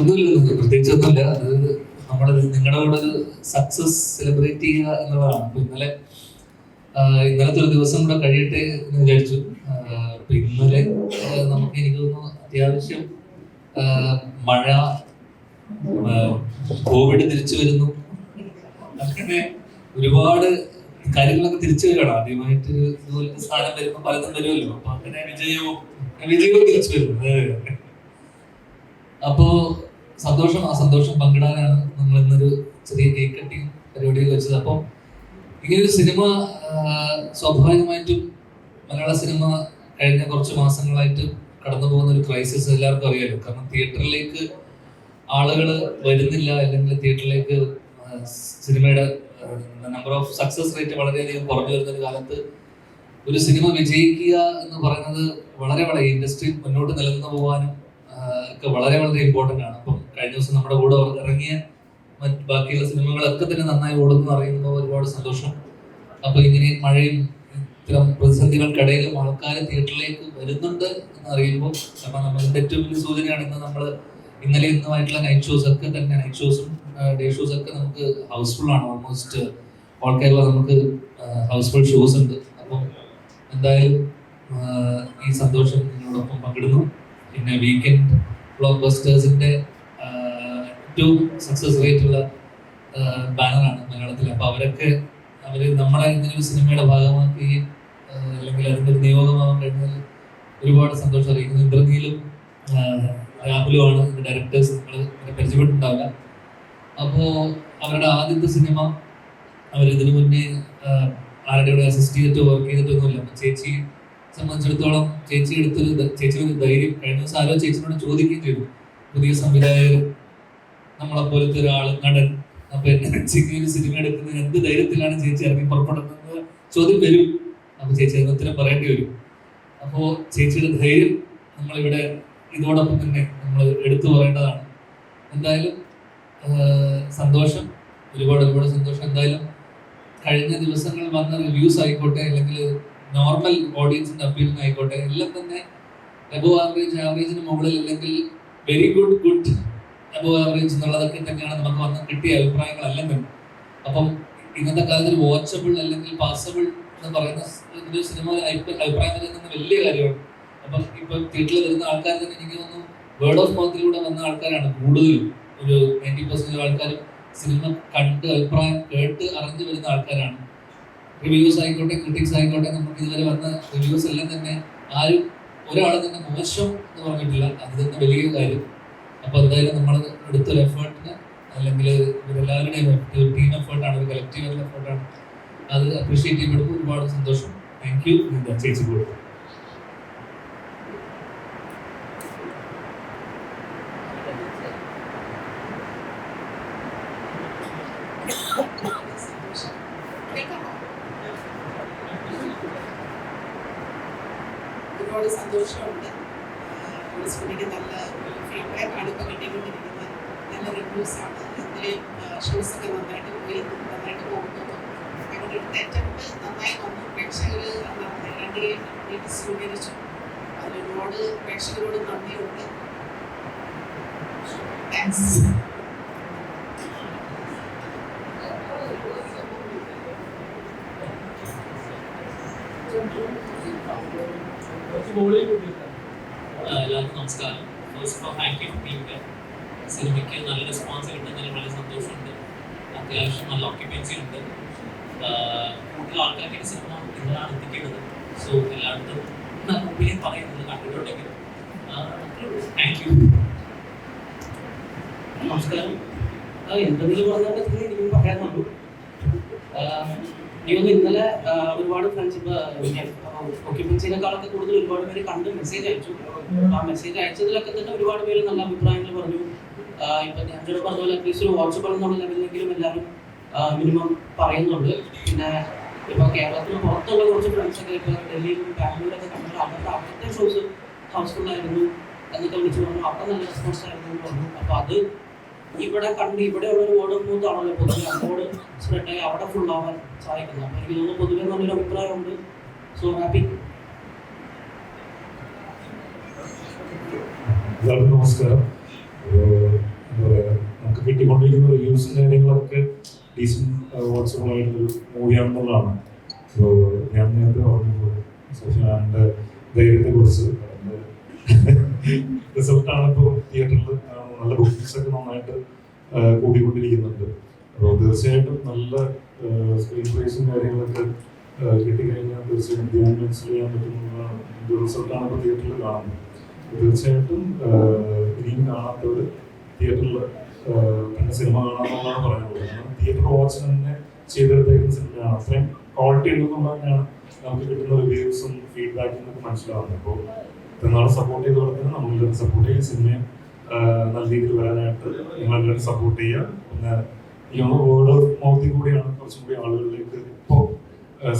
ഒന്നുമില്ല പ്രത്യേകിച്ചൊന്നുമില്ല അത് നമ്മൾ നിങ്ങളുടെ കൂടെ ഒരു സക്സസ് സെലിബ്രേറ്റ് ചെയ്യുക എന്നുള്ളതാണ്. അപ്പൊ ഇന്നലെ ഇന്നലത്തെ ഒരു ദിവസം കൂടെ കഴിയട്ടെ എന്ന് വിചാരിച്ചു. അപ്പൊ ഇന്നലെ നമുക്ക് എനിക്ക് തോന്നുന്നു അത്യാവശ്യം മഴ കോവിഡ് തിരിച്ചു വരുന്നു. അങ്ങനെ ഒരുപാട് കാര്യങ്ങളൊക്കെ തിരിച്ചു വരികയാണ്. ആദ്യമായിട്ട് ഇതുപോലത്തെ സാധനം വരുമ്പോൾ പലതും വരുമല്ലോ. അപ്പൊ അങ്ങനെ വിജയവും വിജയവും തിരിച്ചു വരുന്നു. അപ്പോ സന്തോഷം ആ സന്തോഷം പങ്കിടാനാണ് നമ്മൾ ഇന്നൊരു ചെറിയ കേക്ക് കട്ടിങ് പരിപാടിയിൽ വെച്ചത്. അപ്പം ഇങ്ങനൊരു സിനിമ സ്വാഭാവികമായിട്ടും മലയാള സിനിമ കഴിഞ്ഞ കുറച്ച് മാസങ്ങളായിട്ട് കടന്നു പോകുന്ന ഒരു ക്രൈസിസ് എല്ലാവർക്കും അറിയാലോ. കാരണം തിയേറ്ററിലേക്ക് ആളുകൾ വരുന്നില്ല അല്ലെങ്കിൽ തിയേറ്ററിലേക്ക് സിനിമയുടെ നമ്പർ ഓഫ് സക്സസ് റേറ്റ് വളരെയധികം കുറഞ്ഞു വരുന്ന ഒരു കാലത്ത് ഒരു സിനിമ വിജയിക്കുക എന്ന് പറയുന്നത് വളരെ വളരെ ഇൻഡസ്ട്രി മുന്നോട്ട് നിലനിന്ന് പോകാനും ഒക്കെ വളരെ വളരെ ഇമ്പോർട്ടന്റ് ആണ്. അപ്പം കഴിഞ്ഞ ദിവസം നമ്മുടെ കൂടെ ഇറങ്ങിയ മറ്റ് ബാക്കിയുള്ള സിനിമകളൊക്കെ തന്നെ നന്നായി ഓടുന്നു അറിയുമ്പോൾ ഒരുപാട് സന്തോഷം. അപ്പൊ ഇങ്ങനെ മഴയും ഇത്തരം പ്രതിസന്ധികൾക്കിടയിലും ആൾക്കാർ തിയേറ്ററിലേക്ക് വരുന്നുണ്ട് എന്ന് അറിയുമ്പോൾ അപ്പൊ നമ്മൾ ഏറ്റവും വലിയ സൂചനയാണ് ഇന്ന് നമ്മൾ ഇന്നലെ ഇന്നുമായിട്ടുള്ള നൈറ്റ് ഷോസ് ഒക്കെ തന്നെ നൈറ്റ് ഷോസും ഡേ ഷോസ് ഒക്കെ നമുക്ക് ഹൗസ്ഫുൾ ആണ്. ഓൾമോസ്റ്റ് ഓൾ കേരള നമുക്ക് ഹൗസ്ഫുൾ ഷോസ് ഉണ്ട്. അപ്പം എന്തായാലും ഈ സന്തോഷം നിങ്ങളോടൊപ്പം പങ്കിടുന്നു. പിന്നെ വീക്കെൻഡ് ബ്ലോക്ക് ബസ്റ്റേഴ്സിന്റെ ഏറ്റവും സക്സസ് റേറ്റ് ഉള്ള ബാനറാണ് മലയാളത്തിൽ അപ്പോൾ അവരൊക്കെ അവർ നമ്മളെ ഇങ്ങനെ ഒരു സിനിമയുടെ ഭാഗമാക്കുകയും അല്ലെങ്കിൽ അതിന്റെ ഒരു നിയോഗമാകാൻ കഴിഞ്ഞാൽ ഒരുപാട് സന്തോഷം അറിയിക്കുന്നു. ഇന്ദ്രനീലും രാഹുലുമാണ് ഡയറക്ടേഴ്സ് നിങ്ങൾ പരിചയപ്പെട്ടിട്ടുണ്ടാവില്ല. അപ്പോ അവരുടെ ആദ്യത്തെ സിനിമ അവർ ഇതിനു മുന്നേ ആരുടെ കൂടെ അസിസ്റ്റ് ചെയ്തിട്ട് വർക്ക് ചെയ്തിട്ടൊന്നുമില്ല. ചേച്ചി സംബന്ധിച്ചിടത്തോളം ചേച്ചി എടുത്തൊരു ചേച്ചി ധൈര്യം കഴിഞ്ഞ ദിവസം ആരോ ചേച്ചിനോട് ചോദിക്കുകയും ചെയ്തു. പുതിയ സംവിധായകർ നമ്മളെ പോലത്തെ ഒരാൾ നടൻ. അപ്പൊ ഒരു സിനിമ എടുക്കുന്നത് എന്ത് ധൈര്യത്തിലാണ് ചേച്ചി ഇറങ്ങി പുറപ്പെടുന്നത് ചോദ്യം വരും. അപ്പൊ ചേച്ചി അതിന് പറയേണ്ടി വരും. അപ്പോ ചേച്ചിയുടെ ധൈര്യം നമ്മളിവിടെ ഇതോടൊപ്പം തന്നെ നമ്മൾ എടുത്തു പറയേണ്ടതാണ്. എന്തായാലും സന്തോഷം. ഒരുപാട് ഒരുപാട് സന്തോഷം. എന്തായാലും കഴിഞ്ഞ ദിവസങ്ങൾ വന്ന റിവ്യൂസ് ആയിക്കോട്ടെ അല്ലെങ്കിൽ നോർമൽ ഓഡിയൻസിന്റെ അപ്പീലിംഗ് ആയിക്കോട്ടെ എല്ലാം തന്നെ എബോ ആവറേജ് ആവറേജിന് മുകളിൽ അല്ലെങ്കിൽ very good good above average എന്നുള്ളതൊക്കെ തന്നെയാണ് നമുക്ക് വന്ന് കിട്ടിയ അഭിപ്രായങ്ങളെല്ലാം തന്നെ. അപ്പം ഇന്നത്തെ കാലത്തിൽ വാച്ചബിൾ അല്ലെങ്കിൽ പാസബിൾ എന്ന് പറയുന്ന സിനിമ അഭിപ്രായം പറയുന്നത് വലിയ കാര്യമാണ്. അപ്പം ഇപ്പൊ തിയേറ്ററിൽ വരുന്ന ആൾക്കാർ തന്നെ എനിക്ക് തോന്നുന്നു വേർഡ് ഓഫ് മൗത്തിലൂടെ വന്ന ആൾക്കാരാണ് കൂടുതലും. ഒരു നയന്റി പെർസെന്റ് ആൾക്കാരും സിനിമ കണ്ട് അഭിപ്രായം കേട്ട് അറിഞ്ഞു വരുന്ന ആൾക്കാരാണ്. റിവ്യൂസ് ആയിക്കോട്ടെ ക്രിറ്റിക്സ് ആയിക്കോട്ടെ നമുക്ക് ഇതുവരെ വന്ന റിവ്യൂസ് എല്ലാം തന്നെ ആരും ഒരാൾ തന്നെ മോശം എന്ന് പറഞ്ഞിട്ടില്ല. അത് തന്നെ വലിയ കാര്യം. അപ്പൊ എന്തായാലും നമ്മൾ എടുത്തൊരു എഫേർട്ടിന് അല്ലെങ്കിൽ ഇവരെല്ലാവരുടെയും ഒരു ടീം എഫേർട്ടാണ് ഒരു കളക്റ്റീവ് എഫേർട്ടാണ് അത് അപ്രീഷിയേറ്റ് ചെയ്യപ്പെടുമ്പോൾ ഒരുപാട് സന്തോഷം. താങ്ക് യു ചേച്ചി കൂടെ ഒരുപാട് സന്തോഷമുണ്ട് ഒരു സിനിമയ്ക്ക് നല്ല ഫീഡ്ബാക്ക് ആണ് ഇപ്പോൾ കിട്ടിക്കൊണ്ടിരിക്കുന്നത് നല്ല റിവ്യൂസ് ആണ് എന്തിലും ഷോസ് ഒക്കെ നന്നായിട്ട് പോയി നന്നായിട്ട് പോകുന്നു അവരുടെ അടുത്ത അറ്റംപ്റ്റ് നന്നായി വന്നു പ്രേക്ഷകർ രണ്ടിനെയും കംപ്ലീറ്റ് സ്വീകരിച്ചു. അതിനോട് പ്രേക്ഷകരോട് നന്ദിയുണ്ട്. താങ്ക്സ് ആഹ് എല്ലാവർക്കും നമസ്കാരം first of all thank you ടീമിന് സിനിമയ്ക്ക് നല്ല റെസ്പോൺസ് കിട്ടുന്നതിൽ വളരെ സന്തോഷമുണ്ട് അത്യാവശ്യം നല്ല ഓക്യുപ്പൻസി ഉണ്ട് ആഹ് കൂടുതൽ ആൾക്കാർക്ക് സിനിമ നിങ്ങളാണ് എത്തിക്കേണ്ടത് സോ എല്ലായിടത്തും മുമ്പിലേ പറയുന്നത് കണ്ടിട്ടുണ്ടെങ്കിൽ താങ്ക് യു നമസ്കാരം ആ, എന്തെങ്കിലും പറഞ്ഞാൽ എനിക്കും പറയാനുള്ളൂ എനിക്ക് ഇന്നലെ ഒരുപാട് ഒരുപാട് ഫ്രണ്ട്ഷിപ്പ് ഓക്യുപ്പൻസിനേക്കാളൊക്കെ കൂടുതൽ ഒരുപാട് പേര് കണ്ട് മെസ്സേജ് അയച്ചു ആ മെസ്സേജ് അയച്ചതിലൊക്കെ തന്നെ ഒരുപാട് പേര് നല്ല അഭിപ്രായങ്ങൾ പറഞ്ഞു ഇപ്പൊ ഇവിടെ പറഞ്ഞ പോലെ അറ്റ്ലീസ്റ്റ് ഒരു വാട്സപ്പ് എന്നുള്ള ലെവലിലെങ്കിലും എല്ലാവരും മിനിമം പറയുന്നുണ്ട് പിന്നെ ഇപ്പൊ കേരളത്തിന് പുറത്തുള്ള കുറച്ച് ഫ്രണ്ട്സൊക്കെ ഇപ്പൊ ഡൽഹിയിലും ബാംഗ്ലൂരൊക്കെ കണ്ടു അവരുടെ അവിടുത്തെ ഷോസ് ഹൗസ്ഫുൾ ആയിരുന്നു എന്നൊക്കെ വിളിച്ചു പറഞ്ഞു അവിടെ നല്ല റെസ്പോൺസ് ആയിരുന്നു പറഞ്ഞു അപ്പൊ അത് ഇവിടെ കണ്ട് ഇവിടെ ഉള്ള ഒരു വേർഡ് ഓഫ് മൗത്ത് ആണല്ലോ പൊതുവെ. അങ്ങോട്ട് സ്പ്രെഡ് അവിടെ ഫുൾ ആവാൻ സഹായിക്കുന്നത് അപ്പൊ എനിക്ക് തോന്നുന്നു പൊതുവെ നല്ലൊരു അഭിപ്രായമുണ്ട്. സോ ഹാപ്പി നമസ്കാരം. ഏഹ് കിട്ടിക്കൊണ്ടിരിക്കുന്ന റിവ്യൂസും കാര്യങ്ങളൊക്കെ ഡീസന്റ് വാട്സബിൾ മൂവിയാണെന്നുള്ളതാണ് സോ ഞാൻ നേരത്തെ പറഞ്ഞു സഫിയാന്റെ ധൈര്യത്തെ കുറിച്ച് റിസൾട്ടാണ് ഇപ്പോൾ തിയേറ്ററിൽ നല്ല ബുക്സ് ഒക്കെ നന്നായിട്ട് കൂടിക്കൊണ്ടിരിക്കുന്നുണ്ട് അപ്പോൾ തീർച്ചയായിട്ടും നല്ല സ്ക്രീൻ പ്രൈസും കാര്യങ്ങളൊക്കെ കിട്ടിക്കഴിഞ്ഞാൽ തീർച്ചയായിട്ടും മനസ്സിൽ ചെയ്യാൻ പറ്റുന്നതാണ് ഒരു റിസൾട്ടാണ് ഇപ്പോൾ തിയേറ്ററിൽ കാണുന്നത്. തീർച്ചയായിട്ടും ഇനിയും കാണാത്തവർ തിയേറ്ററിൽ തന്നെ സിനിമ കാണാമെന്നാണ് പറയുന്നത്. കാരണം തിയേറ്റർ വാച്ച് തന്നെ ചെയ്തെടുത്തേക്കുന്ന സിനിമയാണ് അത്രയും ക്വാളിറ്റി ഉണ്ടെന്നുള്ള തന്നെയാണ് നമുക്ക് കിട്ടുന്ന റിവ്യൂസും ഫീഡ്ബാക്കും ഒക്കെ മനസ്സിലാവുന്നത്. അപ്പോൾ ഇത്രനാൾ സപ്പോർട്ട് ചെയ്ത് തന്നെ നമ്മളെല്ലാവരും സപ്പോർട്ട് ചെയ്യുന്ന സിനിമയെ നല്ല രീതിയിൽ വരാനായിട്ട് നിങ്ങളെല്ലാവരും സപ്പോർട്ട് ചെയ്യുക. പിന്നെ ഈ വേർഡ് ഓഫ് മൗത്തിൽ കൂടിയാണ് കുറച്ചും കൂടി ആളുകളിലേക്ക് ഇപ്പോൾ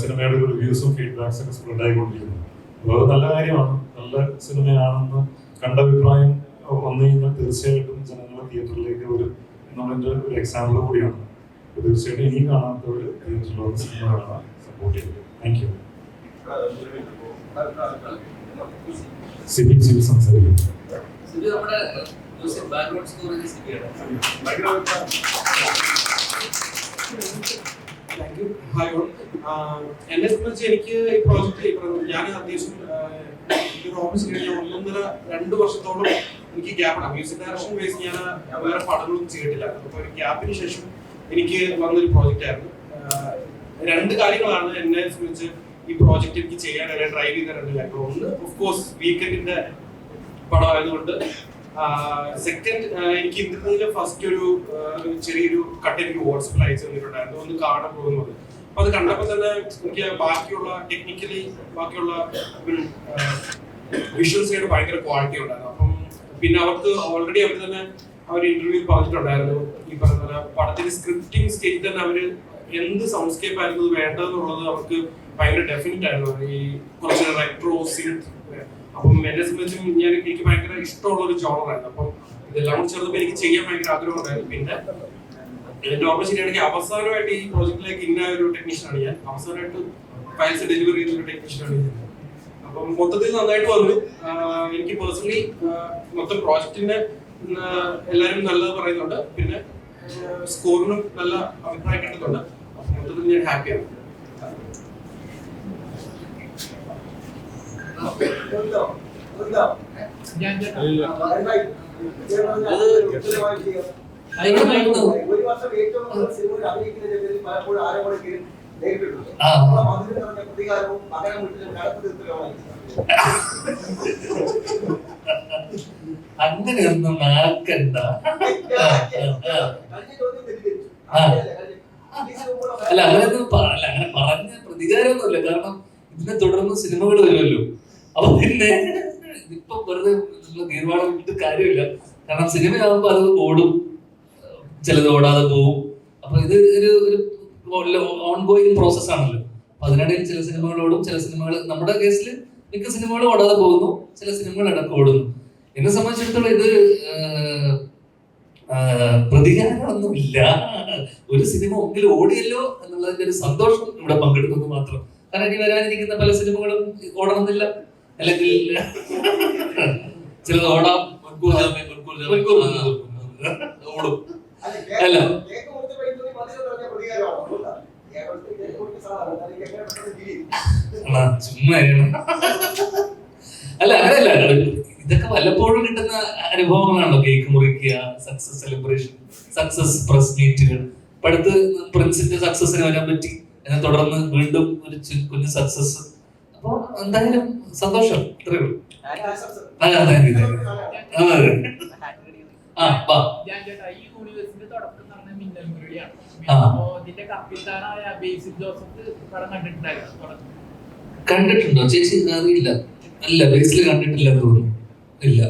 സിനിമയുടെ ഒരു റിവ്യൂസും ഫീഡ്ബാക്സ് ഒക്കെ സ്പ്രെഡ് ആയിക്കൊണ്ടിരിക്കുന്നത്. അപ്പോൾ അത് നല്ല കാര്യമാണ്. നല്ല സിനിമയാണെന്ന് കണ്ട അഭിപ്രായം വന്നു കഴിഞ്ഞാൽ തീർച്ചയായിട്ടും ജനങ്ങൾ തിയേറ്ററിലേക്ക് ഒരു എന്നുള്ളതിന്റെ ഒരു എക്സാമ്പിൾ കൂടിയാണ്. തീർച്ചയായിട്ടും ഇനിയും കാണാത്തവർ തിയേറ്ററിൽ വന്ന് സിനിമ കാണാൻ സപ്പോർട്ട് ചെയ്യുക താങ്ക് യു സിബി സിബി സംസാരിക്കും ഇത് നമ്മുടെ മ്യൂസിക് ബാക്ക്ഗ്രൗണ്ട് സ്കോർ ചെയ്ത ഹായ് എന്നെ സംബന്ധിച്ച് എനിക്ക് ഈ പ്രോജക്റ്റ് ഞാൻ അത്യാവശ്യം ഓഫീസിൽ കഴിഞ്ഞ ഒന്നൊന്നര രണ്ട് വർഷത്തോളം എനിക്ക് ഗ്യാപ്പാണ് മ്യൂസിക് ഡയറക്ഷൻ ബേസ് ഞാൻ വേറെ പടങ്ങളൊന്നും ചെയ്തിട്ടില്ല. അപ്പോൾ ഒരു ഗ്യാപ്പിന് ശേഷം എനിക്ക് വന്നൊരു പ്രോജക്റ്റ് ആയിരുന്നു. രണ്ട് കാര്യങ്ങളാണ് എന്നെ സംബന്ധിച്ച് ഈ പ്രോജക്റ്റ് എനിക്ക് ചെയ്യാൻ എന്നെ ഡ്രൈവ് ചെയ്ത രണ്ട് കാര്യങ്ങൾ. ഒന്ന് ഓഫ് കോഴ്സ് വീക്കെൻഡിന്റെ പടമായതുകൊണ്ട് സെക്കൻഡ് എനിക്ക് ഇന്റർനെറ്റിലെ ഫസ്റ്റ് ഒരു ചെറിയൊരു കട്ട് എനിക്ക് വാട്സപ്പിൽ അയച്ചു തന്നിട്ടുണ്ടായിരുന്നു ഒന്ന് കാണാൻ പോകുന്നത്. അപ്പൊ അത് കണ്ടപ്പോൾ തന്നെ എനിക്ക് ബാക്കിയുള്ള ടെക്നിക്കലി ബാക്കിയുള്ള വിഷ്വൽസ് ആയിട്ട് ഭയങ്കര ക്വാളിറ്റി ഉണ്ടായിരുന്നു. അപ്പം പിന്നെ അവർക്ക് ഓൾറെഡി അവർ തന്നെ അവർ ഇന്റർവ്യൂ പറഞ്ഞിട്ടുണ്ടായിരുന്നു. ഈ പറഞ്ഞ പടത്തിന്റെ സ്ക്രിപ്റ്റിംഗ് സ്റ്റേജ് തന്നെ അവർ എന്ത് സൗണ്ട്സ്കേപ്പ് ആയിരുന്നു വേണ്ടതെന്നുള്ളത് അവർക്ക് ഭയങ്കര ഡെഫിനറ്റ് ആയിരുന്നു. ഈ കുറച്ച് റെട്രോ സിൻത് അപ്പം എന്നെ സംബന്ധിച്ചും ഞാൻ എനിക്ക് ഭയങ്കര ഇഷ്ടമുള്ള ഒരു ജോണറായിരുന്നു അപ്പം ഇതെല്ലാം കൂടി ചേർന്നപ്പോൾ എനിക്ക് ചെയ്യാൻ ഭയങ്കര ആഗ്രഹം ഉണ്ടായിരുന്നു. പിന്നെ എന്റെ ഓർമ്മ ശരിയാണെങ്കിൽ അവസാനമായിട്ട് ഈ പ്രോജക്റ്റിലേക്ക് ഇന്ന ഒരു ടെക്നീഷ്യനാണ് ഞാൻ. അവസാനമായിട്ട് ഫയൽസ് ഡെലിവറി ചെയ്യുന്ന ഒരു ടെക്നീഷ്യനാണ് ഞാൻ. അപ്പം മൊത്തത്തിൽ നന്നായിട്ട് വന്നു. എനിക്ക് പേഴ്സണലി മൊത്തം പ്രോജക്റ്റിന്റെ എല്ലാവരും നല്ലത് പറയുന്നുണ്ട്. പിന്നെ സ്കോറിനും നല്ല അഭിപ്രായം കിട്ടുന്നുണ്ട്. മൊത്തത്തിൽ ഞാൻ ഹാപ്പിയാണ് ഒരു വർഷം ഏറ്റവും കൂടുതൽ സിനിമയിൽ അഭിനയിക്കുന്നതിന്റെ പേരിൽ പലപ്പോഴും ആരോപണം നേരിട്ടിട്ടുണ്ട് ആ. അപ്പോൾ അതിന് നിറഞ്ഞ പ്രതികാരവും മകനം വീട്ടിലും കടപ്പ് തീർക്കലുമാണ് അങ്ങനെയൊന്നും ആക്കണ്ട. അല്ല അങ്ങനെ അല്ല അങ്ങനെ പറഞ്ഞ പ്രതികാരമൊന്നുമില്ല. കാരണം ഇതിനെ തുടർന്ന് സിനിമകൾ വരുമല്ലോ. അപ്പൊ പിന്നെ ഇപ്പൊ വെറുതെ തീരുമാനം വിട്ടിട്ട് കാര്യമില്ല. കാരണം സിനിമയാകുമ്പോ അത് ഓടും. ചിലത് ഓടാതെ പോവും. അപ്പൊ ഇത് ഒരു ഒരു ഓൺഗോയിങ് പ്രോസസ് ആണല്ലോ. അപ്പൊ അതിനിടയിൽ ചില സിനിമകൾ ഓടും ചില സിനിമകൾ നമ്മുടെ കേസിൽ മിക്ക സിനിമകളും ഓടാതെ പോകുന്നു ചില സിനിമകൾ ഇടയ്ക്ക് ഓടുന്നു. എന്നെ സംബന്ധിച്ചിടത്തോളം ഇത് ഇല്ല ഒരു സിനിമ ഒന്നിൽ ഓടിയല്ലോ എന്നുള്ളതിന്റെ ഒരു സന്തോഷം ഇവിടെ പങ്കെടുക്കുന്നു മാത്രം. കാരണം ഇനി വരാനിരിക്കുന്ന പല സിനിമകളും ഓടണമെന്നില്ല. അല്ലെങ്കിൽ ചിലത് ഓടാം. അല്ല. അല്ല. ചുമ്മാ അങ്ങനെയല്ല ഇതൊക്കെ വല്ലപ്പോഴും കിട്ടുന്ന അനുഭവങ്ങളാണല്ലോ. കേക്ക് മുറിക്കുക സക്സസ് സെലിബ്രേഷൻ സക്സസ് പ്രസ് മീറ്റുകൾ അടുത്ത് പ്രിൻസിന്റെ സക്സസിന് വരാൻ പറ്റി. അതിനെ തുടർന്ന് വീണ്ടും ഒരു കുഞ്ഞു സക്സസ് അപ്പൊ എന്തായാലും സന്തോഷം. ഇത്രയേ ഉള്ളൂ. അതെ അതെ അതെ. ആ കണ്ടിട്ടുണ്ടോ? ചേച്ചി അറിയില്ല. അല്ല ബേസിൽ കണ്ടിട്ടില്ല എന്ന് തോന്നുന്നു. ഇല്ല.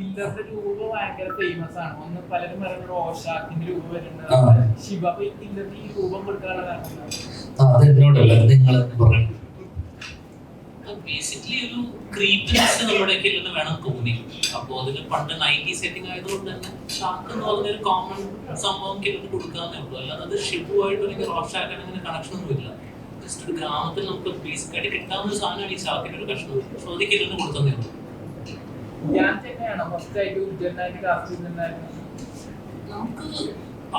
ഇതിന്റെ രൂപ ഭയങ്കര ഫേമസ് ആണ്. ഒന്ന് പലരും പറയുന്നത് ഓഷാക്കിന്റെ രൂപം. വരുന്നുണ്ട് ശിവ അപ്പൊ ഈ കില്ലറിന് ഈ രൂപം കൊടുക്കാനുള്ള കാരണം എന്താണ്? അത് എന്നോടല്ല നിങ്ങൾ പറഞ്ഞു ബേസിക്കലി ഒരു ക്രീപ്പിനെസ് നമ്മുടെ ഇല്ലെന്ന് വേണം തോന്നി. അപ്പോൾ അതിന് പണ്ട് നയന്റി സെറ്റിംഗ് ആയതുകൊണ്ട് തന്നെ ഷാക്ക് എന്ന് പറഞ്ഞൊരു കോമൺ സംഭവം കില്ലിന് കൊടുക്കാന്നേ ഉള്ളൂ. അല്ലാതെ അത് ഷിബുവായിട്ട് അല്ലെങ്കിൽ റോഷാക്കാൻ അങ്ങനെ കണക്ഷൻ ഒന്നുമില്ല ജസ്റ്റ് ഒരു ഗ്രാമത്തിൽ നമുക്ക് ബേസിക് ആയിട്ട് കിട്ടാവുന്ന ഒരു സാധനമാണ് ഈ ഷാക്കിന്റെ ഒരു കഷ്ണം സോ അത് കില്ലിന് കൊടുത്തതേ ഉള്ളൂ തന്നെയാണോ? ഫസ്റ്റ് ആയിട്ട് ഉജ്ജനായിട്ട് കാസ്റ്റ് നമുക്ക്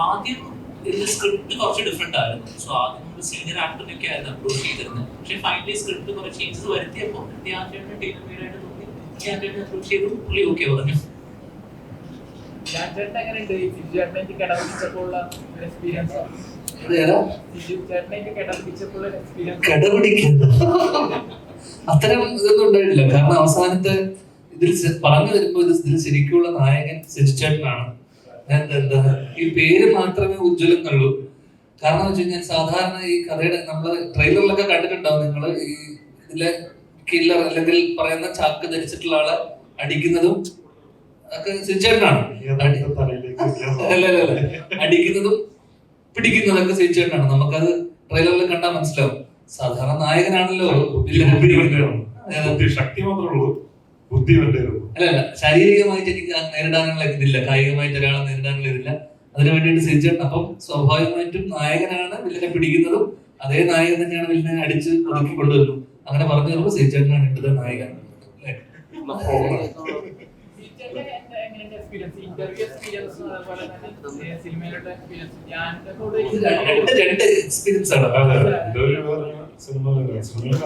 ആദ്യം ഇതിൽ സ്ക്രിപ്റ്റ് കുറച്ച് ഡിഫറെന്റ് ആയിരുന്നു. സോ ആദ്യം നമ്മൾ സീനിയർ ആക്ടറിനൊക്കെ ആയിരുന്നു അപ്രോച്ച് ചെയ്തിരുന്നത്. പക്ഷേ ഫൈനലി സ്ക്രിപ്റ്റ് കുറച്ച് ചേഞ്ചസ് വരുത്തിയപ്പോൾ ധ്യാനേട്ടൻ ടീമീരായിട്ട് നോക്കി. അപ്രോച്ച് ചെയ്തു. പുള്ളി ഓക്കെ പറഞ്ഞു. കിടപിടിക്കുന്നു. അത്തരം ഇതൊന്നും ഉണ്ടായിട്ടില്ല. കാരണം അവസാനത്തെ ഇതിൽ പറഞ്ഞു വരുമ്പോ ഇത് ഇതിൽ ശരിക്കുള്ള നായകൻ സെജിച്ചേട്ടനാണ് എന്താ ഈ പേര് മാത്രമേ ഉജ്ജ്വലം കള്ളൂ കാരണം വെച്ച് കഴിഞ്ഞാൽ സാധാരണ ഈ കഥയുടെ നമ്മൾ ട്രെയിലറിലൊക്കെ കണ്ടിട്ടുണ്ടാവും നിങ്ങൾ ഈ ഇതിലെ കില്ലർ അല്ലെങ്കിൽ പറയുന്ന ചാക്ക് ധരിച്ചിട്ടുള്ള ആളെ അടിക്കുന്നതും ഒക്കെ അല്ല അടിക്കുന്നതും പിടിക്കുന്നതൊക്കെ സെജിച്ചേട്ടനാണ് നമുക്കത് ട്രെയിലറിൽ കണ്ടാൽ മനസ്സിലാവും. സാധാരണ നായകനാണല്ലോ ശക്തി മാത്രമേ ഉള്ളൂ. ബുദ്ധി അല്ല അല്ല ശാരീരികമായിട്ട് എനിക്ക് നേരിടാനുള്ള ഇതില്ല. കായികമായിട്ട് ഒരാളെ നേരിടാനുള്ള ഇതില്ല. അതിനു വേണ്ടിയിട്ട് സെഞ്ചേട്ടൻ അപ്പം സ്വാഭാവികമായിട്ടും നായകനാണ് വില്ലനെ പിടിക്കുന്നതും അതേ നായകൻ തന്നെയാണ് വില്ലനെ അടിച്ച് ഒതുക്കി കൊണ്ടുവരുന്നു അങ്ങനെ പറഞ്ഞു വരുമ്പോൾ സെഞ്ചേട്ടനാണ് ഇട്ടത് നായകൻ. രണ്ട് രണ്ട് എക്സ്പീരിയൻസ് ആണ്. സിനിമ സിനിമയിൽ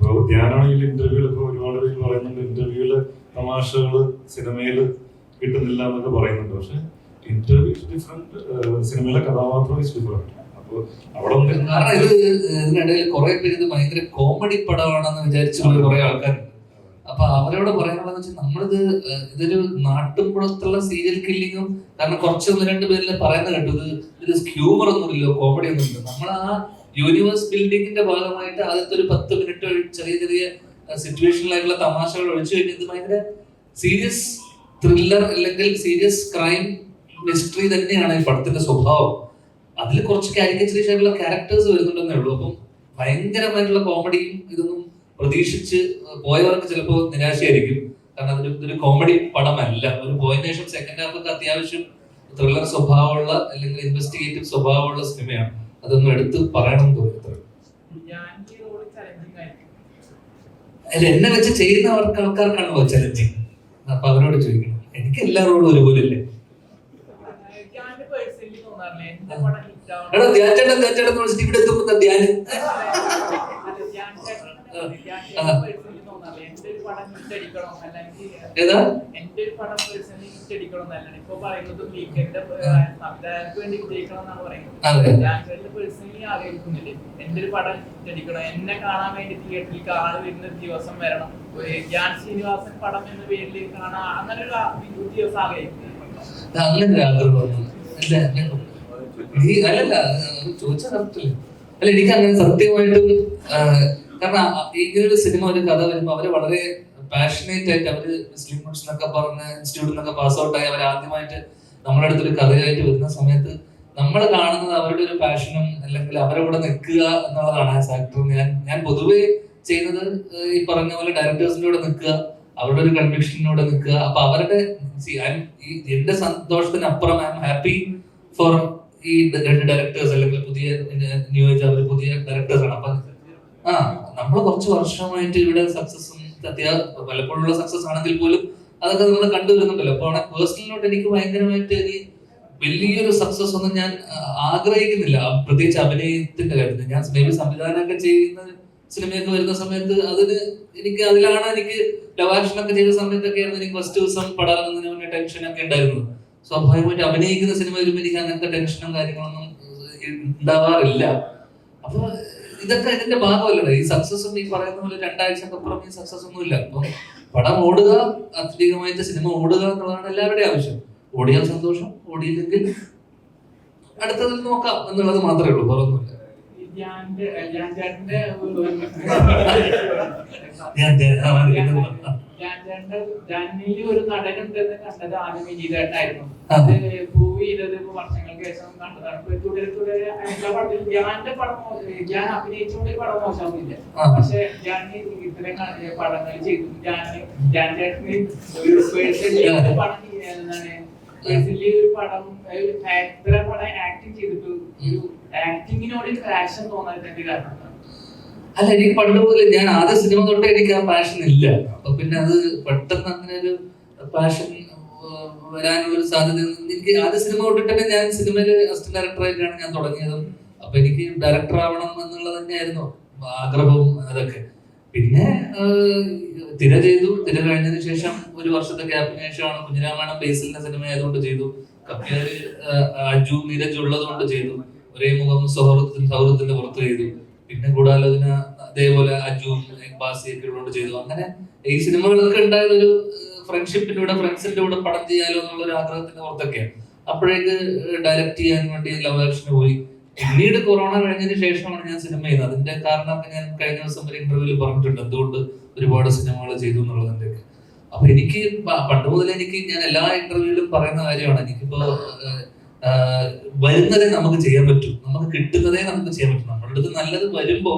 കഥാപാത്രമല്ല ഞാനാണെങ്കിൽ ഇന്റർവ്യൂവിൽ ഇപ്പൊ ഒരുപാട് പേര് പറയുന്നുണ്ട് ഇന്റർവ്യൂവിൽ തമാശകൾ സിനിമയിൽ കിട്ടുന്നില്ല എന്നൊക്കെ പറയുന്നുണ്ട്. പക്ഷെ ഇന്റർവ്യൂസ് ഡിഫറെന്റ് സിനിമയിലെ കഥാപാത്രം ഇസ് ഡിഫറെന്റ് ഇതിനിടയിൽ കുറെ പേര് ഇത് ഭയങ്കര കോമഡി പടമാണെന്ന് വിചാരിച്ചു പോയ കുറെ ആൾക്കാരുണ്ട്. അപ്പൊ അവരോട് പറയാനുള്ളതെന്ന് വെച്ചാൽ നമ്മളിത് ഇതൊരു നാട്ടുമ്പുറത്തുള്ള സീരിയൽ കില്ലിങ്ങും കാരണം കുറച്ച് ഒന്ന് രണ്ട് പേരിൽ കേട്ടു. ഇത് ഇത് ഹ്യൂമർ ഒന്നുമില്ലോ കോമഡി ഒന്നുമില്ല. നമ്മൾ ആ യൂണിവേഴ്സ് ബിൽഡിങ്ങിന്റെ ഭാഗമായിട്ട് ആദ്യത്തെ ഒരു പത്ത് മിനിറ്റ് ചെറിയ ചെറിയ സിറ്റുവേഷനിലായിട്ടുള്ള തമാശകൾ ഒഴിച്ചു കഴിഞ്ഞാൽ ഇത് ഭയങ്കര സീരിയസ് ത്രില്ലർ അല്ലെങ്കിൽ സീരിയസ് ക്രൈം മിസ്റ്ററി തന്നെയാണ് ഈ പടത്തിന്റെ സ്വഭാവം. അതിൽ കുറച്ച് കാരിക്കച്ചറീസ് ക്യാരക്ടേഴ്സ് വരുന്നുണ്ടെന്നേ ഉള്ളൂ. അപ്പം ഭയങ്കരമായിട്ടുള്ള കോമഡിയും ഇതൊന്നും പ്രതീക്ഷിച്ച് പോയവർക്ക് ചിലപ്പോൾ നിരാശയായിരിക്കും. കാരണം അതൊരു ഇതൊരു കോമഡി പടമല്ല. ഒരു പോയതിനു സെക്കൻഡ് ഹാഫ് ഒക്കെ അത്യാവശ്യം ത്രില്ലർ സ്വഭാവമുള്ള അല്ലെങ്കിൽ ഇൻവെസ്റ്റിഗേറ്റീവ് സ്വഭാവമുള്ള സിനിമയാണ് അതൊന്നും എടുത്ത് പറയണം തോന്നിയത്ര അല്ല എന്നെ വെച്ച് ചെയ്യുന്നവർക്ക് ആൾക്കാർക്കാണല്ലോ ചലഞ്ചിങ് അപ്പൊ അവരോട് ചോദിക്കണം. എനിക്ക് എല്ലാവരോടും റോളും ഒരുപോലെ അല്ലേ എടാ ധ്യാൻചേട്ടൻ ധ്യാൻചേട്ടൻ എന്ന് വിളിച്ചിട്ട് ഇവിടെ എത്തുമ്പോ ധ്യാൻ പേഴ്സണലി തോന്നാറില്ല എന്റെ ഒരു പടം ഹിറ്റ് അടിക്കണം അല്ലെങ്കിൽ ഏതാ? അതെ. എന്റെ ഒരു പടം എന്നെ കാണാൻ വേണ്ടി തിയേറ്ററിൽ വരുന്ന ദിവസം വരണം. ശ്രീനിവാസൻ പടം എന്ന പേരിൽ കാണാൻ അങ്ങനെ ഒരു ദിവസം ആഗ്രഹിക്കുന്നു. അങ്ങനെ ആഗ്രഹമൊന്നും അല്ല? അല്ലല്ല ചോദിച്ചാൽ അല്ല എനിക്ക് അങ്ങനെ സത്യമായിട്ടും കാരണം ഈ ഒരു സിനിമ ഒരു കഥ വരുമ്പോൾ അവർ വളരെ പാഷനേറ്റ് ആയിട്ട് അവർ മുസ്ലിം എന്നൊക്കെ പറഞ്ഞ് ഇൻസ്റ്റിറ്റ്യൂട്ടിൽ നിന്നൊക്കെ പാസ് ഔട്ട് ആയി അവർ ആദ്യമായിട്ട് നമ്മുടെ അടുത്തൊരു കഥയായിട്ട് വരുന്ന സമയത്ത് നമ്മൾ കാണുന്നത് അവരുടെ ഒരു പാഷനും അല്ലെങ്കിൽ അവരെ കൂടെ നിൽക്കുക എന്നുള്ളതാണ് ആസ് ഞാൻ ഞാൻ പൊതുവേ ചെയ്യുന്നത് ഈ പറഞ്ഞ പോലെ ഡയറക്ടേഴ്സിന്റെ കൂടെ നിൽക്കുക അവരുടെ ഒരു കൺവിക്ഷനിലൂടെ നിൽക്കുക. അപ്പൊ അവരുടെ എന്റെ സന്തോഷത്തിനപ്പുറം ഐ എം ഹാപ്പി ഫോർ ഈ രണ്ട് ഡയറക്ടേഴ്സ് അല്ലെങ്കിൽ പുതിയ ന്യൂ ഏജ് അവർ പുതിയ ഡയറക്ടേഴ്സ് ആണ്. അപ്പൊ ആ നമ്മൾ കുറച്ച് വർഷമായിട്ട് ഇവിടെ സക്സസ് അത്യാവശ്യം പലപ്പോഴുള്ള സക്സസ് ആണെങ്കിൽ പോലും അതൊക്കെ നമ്മൾ കണ്ടുവരുന്നുണ്ടല്ലോ അപ്പൊ അവിടെ പേഴ്സണലിലോട്ട് എനിക്ക് ഭയങ്കരമായിട്ട് ഇനി വലിയൊരു സക്സസ് ഒന്നും ഞാൻ ആഗ്രഹിക്കുന്നില്ല. പ്രത്യേകിച്ച് അഭിനയത്തിന്റെ കാര്യത്തിൽ. ഞാൻ മേബി സംവിധാനം സംവിധാനമൊക്കെ ചെയ്യുന്ന സിനിമയൊക്കെ വരുന്ന സമയത്ത് അതിന് എനിക്ക് അതിലാണ് എനിക്ക് ലവാക്ഷനൊക്കെ ചെയ്ത സമയത്തൊക്കെ ആയിരുന്നു എനിക്ക് ഫസ്റ്റ് ദിവസം പടാറുന്നതിന് മുന്നേ ടെൻഷൻ ഒക്കെ ഉണ്ടായിരുന്നു സ്വാഭാവികമായിട്ട് അഭിനയിക്കുന്ന സിനിമ വരുമ്പോൾ എനിക്ക് അങ്ങനത്തെ ടെൻഷനും കാര്യങ്ങളൊന്നും ഉണ്ടാവാറില്ല. അപ്പൊ ഇതൊക്കെ ഇതിന്റെ ഭാഗമല്ലേ ഈ സക്സസും ഈ പറയുന്ന പോലെ രണ്ടാഴ്ചക്ക് അപ്പുറം ഈ സക്സസ് ഒന്നും ഇല്ല അപ്പം പടം ഓടുക അത്യധികമായിട്ട് സിനിമ ഓടുക എന്നുള്ളതാണ് എല്ലാവരുടെയും ആവശ്യം. ഓടിയാൽ സന്തോഷം ഓടിയില്ലെങ്കിൽ അടുത്തതിൽ നോക്കാം എന്നുള്ളത് മാത്രമേ ഉള്ളൂ വേറൊന്നുമില്ല. ഞാൻ ഞാൻ- ധ്യാനിൽ ഒരു നടനുണ്ടെന്ന് കണ്ടത് ആദ്യം വിനീതേട്ടനായിരുന്നു അതെ. ഭൂവി ഇരുപത് വർഷങ്ങൾക്ക് ശേഷം കണ്ടതാണ്. തുടരെ തുടരെ എല്ലാ പടത്തിലും ധ്യാന്റെ പടം ഞാൻ അഭിനയിച്ചുകൊണ്ട് പടം മോശമൊന്നുമില്ല. പക്ഷെ ധ്യാൻ ഇത്രയും പടങ്ങൾ ചെയ്തു. ജാനി ചേട്ടന് ഒരു ഒരു പടം എന്താണ് ഒരു പടം ഇത്ര പടം ആക്ടിങ് ചെയ്തിട്ട് ഒരു ആക്ടിങ്ങിനോട് ഒരു ഫാഷൻ തോന്നാൻ കാരണം? അല്ല എനിക്ക് പണ്ട് പോലെ ഞാൻ ആദ്യ സിനിമ തൊട്ടേ എനിക്ക് ആ പാഷൻ ഇല്ല. അപ്പൊ പിന്നെ അത് പെട്ടെന്ന് അങ്ങനെ ഒരു പാഷൻ വരാനുള്ള സാധ്യത എനിക്ക് ആദ്യ സിനിമ തൊട്ടിട്ട് തന്നെ ഞാൻ സിനിമയിൽ അസിസ്റ്റന്റ് ഡയറക്ടറായിട്ടാണ് ഞാൻ തുടങ്ങിയത്. അപ്പൊ എനിക്ക് ഡയറക്ടർ ആവണം എന്നുള്ളത് തന്നെയായിരുന്നു ആഗ്രഹവും അതൊക്കെ. പിന്നെ തിര ചെയ്തു. തിര കഴിഞ്ഞതിന് ശേഷം ഒരു വർഷത്തെ ഗ്യാപ്പിന് ശേഷമാണ് കുഞ്ഞിരാമായണം ബേസിലിന്റെ സിനിമ ആയതുകൊണ്ട് ചെയ്തു. കപ്പ്യാര് ആഹ്, അജു നീരജ് ഉള്ളതുകൊണ്ട് ചെയ്തു. ഒരേ മുഖം സൗഹൃദത്തിന്റെ സൗഹൃദത്തിന്റെ പുറത്ത് ചെയ്തു. പിന്നെ അതിന് അതേപോലെ അജു ബാസിയൊക്കെ ചെയ്തു. അങ്ങനെ ഈ സിനിമകളൊക്കെ ഉണ്ടായത് ഒരു ഫ്രണ്ട്ഷിപ്പിന്റെ കൂടെ ഫ്രണ്ട്സിന്റെ കൂടെ പടം ചെയ്യാലോ എന്നുള്ള ഒരു ആഗ്രഹത്തിന്റെ പുറത്തൊക്കെയാണ്. അപ്പോഴേക്ക് ഡയറക്റ്റ് ചെയ്യാൻ വേണ്ടി ലവ് ആക്ഷന് പോയി. പിന്നീട് കൊറോണ കഴിഞ്ഞതിന് ശേഷമാണ് ഞാൻ സിനിമ ചെയ്യുന്നത്. അതിന്റെ കാരണമൊക്കെ ഞാൻ കഴിഞ്ഞ ദിവസം ഒരു ഇന്റർവ്യൂവിൽ പറഞ്ഞിട്ടുണ്ട്. എന്തുകൊണ്ട് ഒരുപാട് സിനിമകൾ ചെയ്തു എന്നുള്ളതിന്റെ അപ്പൊ എനിക്ക് പണ്ട് മുതൽ എനിക്ക് ഞാൻ എല്ലാ ഇന്റർവ്യൂവിലും പറയുന്ന കാര്യമാണ്. എനിക്കിപ്പോ വരുന്നതേ നമുക്ക് ചെയ്യാൻ പറ്റും. നമുക്ക് കിട്ടുന്നതേ നമുക്ക് ചെയ്യാൻ പറ്റും. നമ്മുടെ നല്ലത് വരുമ്പോ